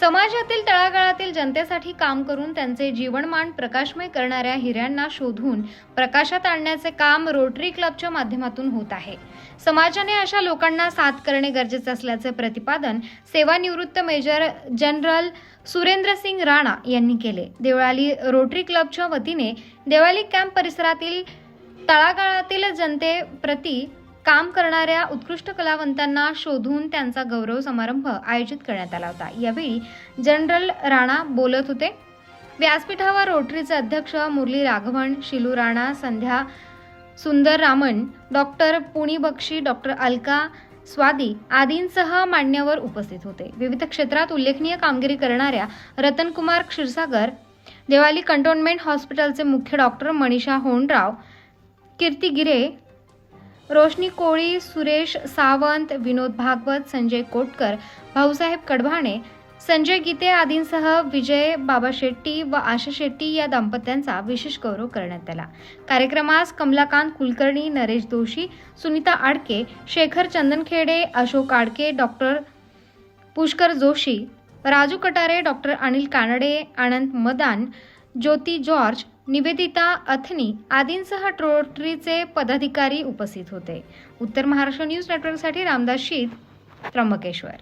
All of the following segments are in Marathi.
समाजातील तळागाळातील जनतेसाठी काम करून त्यांचे जीवनमान प्रकाशमय करणाऱ्या हिऱ्यांना शोधून प्रकाशात आणण्याचे काम रोटरी क्लबच्या माध्यमातून होत आहे. समाजाने अशा लोकांना साथ करणे गरजेचे असल्याचे प्रतिपादन सेवानिवृत्त मेजर जनरल सुरेंद्र सिंग राणा यांनी केले. देवळाली रोटरी क्लबच्या वतीने देवळाली कॅम्प परिसरातील तळागाळातील जनतेप्रती काम करणाऱ्या उत्कृष्ट कलावंतांना शोधून त्यांचा गौरव समारंभ आयोजित करण्यात आला होता. यावेळी जनरल राणा बोलत होते. व्यासपीठावर रोटरीचे अध्यक्ष मुरली राघवन शिलू राणा संध्या सुंदर रामन डॉक्टर पुणी बक्षी डॉक्टर अलका स्वादी आदींसह मान्यवर उपस्थित होते. विविध क्षेत्रात उल्लेखनीय कामगिरी करणाऱ्या रतनकुमार क्षीरसागर देवाली कंटोन्मेंट हॉस्पिटलचे मुख्य डॉक्टर मनीषा होंडराव कीर्ती गिरे रोशनी कोळी सुरेश सावंत विनोद भागवत संजय कोटकर भाऊसाहेब कडभाणे संजय गीते आदींसह विजय बाबा शेट्टी व आशा शेट्टी या दाम्पत्यांचा विशेष गौरव करण्यात आला. कार्यक्रमास Kamalakant Kulkarni Naresh Doshi Sunita Adke Shekhar Chandankhede Ashok Adke doctor Pushkar Joshi Raju Katare doctor Anil Kanade Anand Madan Jyoti George Nivedita Athani आदींसह ट्रोटरीचे पदाधिकारी उपस्थित होते. उत्तर महाराष्ट्र न्यूज नेटवर्कसाठी रामदास शीत त्र्यंबकेश्वर.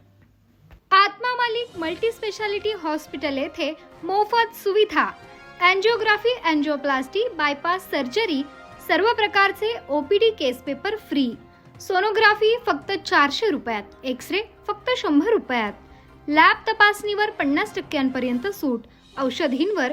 आत्मा मालिक मल्टी स्पेशालिटी हॉस्पिटल येथे मोफत सुविधा अँजिओग्राफी अँजिओप्लास्टी बायपास सर्जरी सर्व प्रकारचे OPD case paper free. Sonography फक्त चारशे रुपयात एक्सरे फक्त शंभर रुपयात. लॅब तपासणीवर पन्नास टक्क्यांपर्यंत सूट औषधींवर